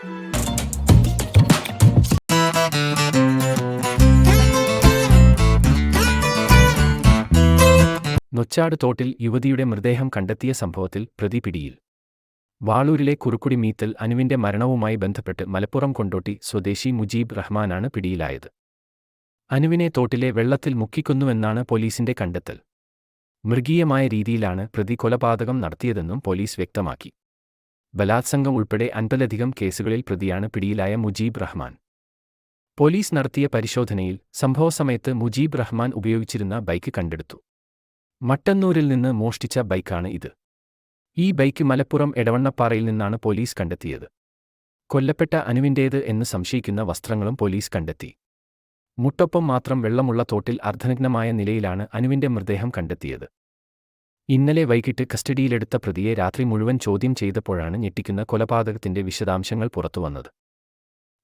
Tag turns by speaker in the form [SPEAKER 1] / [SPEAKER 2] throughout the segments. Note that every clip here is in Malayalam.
[SPEAKER 1] നൊച്ചാട് തോട്ടിൽ യുവതിയുടെ മൃതദേഹം കണ്ടെത്തിയ സംഭവത്തിൽ പ്രതി പിടിയിൽ. വാളൂരിലെ കുറുക്കുടി മീത്തൽ അനുവിന്റെ മരണവുമായി ബന്ധപ്പെട്ട് മലപ്പുറം കൊണ്ടോട്ടി സ്വദേശി മുജീബ് റഹ്മാനാണ് പിടിയിലായത്. അനുവിനെ തോട്ടിലെ വെള്ളത്തിൽ മുക്കിക്കുന്നുവെന്നാണ് പോലീസിന്റെ കണ്ടെത്തൽ. മൃഗീയമായ രീതിയിലാണ് പ്രതി കൊലപാതകം നടത്തിയതെന്നും പോലീസ് വ്യക്തമാക്കി. ബലാത്സംഗം ഉൾപ്പെടെ അൻപതിലധികം കേസുകളിൽ പ്രതിയാണ് പിടിയിലായ മുജീബ് റഹ്മാൻ. പോലീസ് നടത്തിയ പരിശോധനയിൽ സംഭവസമയത്ത് മുജീബ് റഹ്മാൻ ഉപയോഗിച്ചിരുന്ന ബൈക്ക് കണ്ടെടുത്തു. മട്ടന്നൂരിൽ നിന്ന് മോഷ്ടിച്ച ബൈക്കാണ് ഇത്. ഈ ബൈക്ക് മലപ്പുറം എടവണ്ണപ്പാറയിൽ നിന്നാണ് പോലീസ് കണ്ടെത്തിയത്. കൊല്ലപ്പെട്ട അനുവിന്റേത് എന്ന് സംശയിക്കുന്ന വസ്ത്രങ്ങളും പോലീസ് കണ്ടെത്തി. മുട്ടൊപ്പം മാത്രം വെള്ളമുള്ള തോട്ടിൽ അർദ്ധനഗ്നമായ നിലയിലാണ് അനുവിന്റെ മൃതദേഹം കണ്ടെത്തിയത്. ഇന്നലെ വൈകിട്ട് കസ്റ്റഡിയിലെടുത്ത പ്രതിയെ രാത്രി മുഴുവൻ ചോദ്യം ചെയ്തപ്പോഴാണ് ഞെട്ടിക്കുന്ന കൊലപാതകത്തിന്റെ വിശദാംശങ്ങൾ പുറത്തുവന്നത്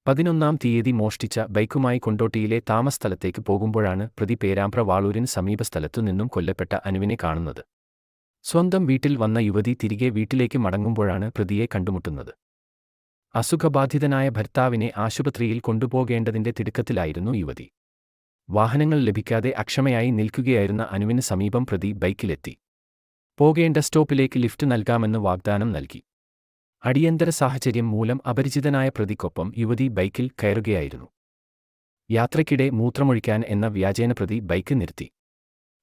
[SPEAKER 1] പതിനൊന്നാം തീയതി മോഷ്ടിച്ച ബൈക്കുമായി കൊണ്ടോട്ടിയിലെ താമസ്ഥലത്തേക്ക് പോകുമ്പോഴാണ് പ്രതി പേരാമ്പ്ര വാളൂരിന് സമീപസ്ഥലത്തു നിന്നും കൊല്ലപ്പെട്ട അനുവിനെ കാണുന്നത്. സ്വന്തം വീട്ടിൽ വന്ന യുവതി തിരികെ വീട്ടിലേക്ക് മടങ്ങുമ്പോഴാണ് പ്രതിയെ കണ്ടുമുട്ടുന്നത്. അസുഖബാധിതനായ ഭർത്താവിനെ ആശുപത്രിയിൽ കൊണ്ടുപോകേണ്ടതിന്റെ തിടുക്കത്തിലായിരുന്നു യുവതി. വാഹനങ്ങൾ ലഭിക്കാതെ അക്ഷമയായി നിൽക്കുകയായിരുന്ന അനുവിന് സമീപം പ്രതി ബൈക്കിലെത്തി. പോകേണ്ട സ്റ്റോപ്പിലേക്ക് ലിഫ്റ്റ് നൽകാമെന്ന് വാഗ്ദാനം നൽകി. അടിയന്തര സാഹചര്യം മൂലം അപരിചിതനായ പ്രതിക്കൊപ്പം യുവതി ബൈക്കിൽ കയറുകയായിരുന്നു. യാത്രയ്ക്കിടെ മൂത്രമൊഴിക്കാൻ എന്ന വ്യാജേന പ്രതി ബൈക്ക് നിർത്തി.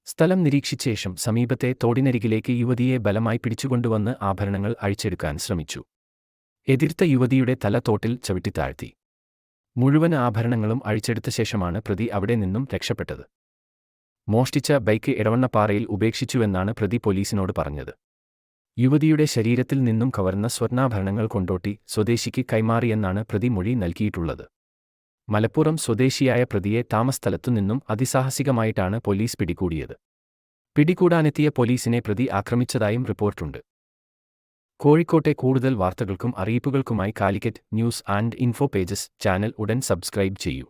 [SPEAKER 1] സ്ഥലം നിരീക്ഷിച്ച ശേഷം സമീപത്തെ തോടിനരികിലേക്ക് യുവതിയെ ബലമായി പിടിച്ചുകൊണ്ടുവന്ന് ആഭരണങ്ങൾ അഴിച്ചെടുക്കാൻ ശ്രമിച്ചു. എതിർത്ത യുവതിയുടെ തല തോട്ടിൽ ചവിട്ടിത്താഴ്ത്തി മുഴുവൻ ആഭരണങ്ങളും അഴിച്ചെടുത്ത ശേഷമാണ് പ്രതി അവിടെ നിന്നും രക്ഷപ്പെട്ടത്. മോഷ്ടിച്ച ബൈക്ക് ഇടവണ്ണപ്പാറയിൽ ഉപേക്ഷിച്ചുവെന്നാണ് പ്രതി പോലീസിനോട് പറഞ്ഞത്. യുവതിയുടെ ശരീരത്തിൽ നിന്നും കവർന്ന സ്വർണാഭരണങ്ങൾ കൊണ്ടോട്ടി സ്വദേശിക്ക് കൈമാറിയെന്നാണ് പ്രതി മൊഴി നൽകിയിട്ടുള്ളത്. മലപ്പുറം സ്വദേശിയായ പ്രതിയെ താമസ്ഥലത്തു നിന്നും അതിസാഹസികമായിട്ടാണ് പോലീസ് പിടികൂടിയത്. പിടികൂടാനെത്തിയ പോലീസിനെ പ്രതി ആക്രമിച്ചതായും റിപ്പോർട്ടുണ്ട്. കോഴിക്കോട്ടെ കൂടുതൽ വാർത്തകൾക്കും അറിയിപ്പുകൾക്കുമായി Calicut news and info pages channel ഉടൻ സബ്സ്ക്രൈബ് ചെയ്യൂ.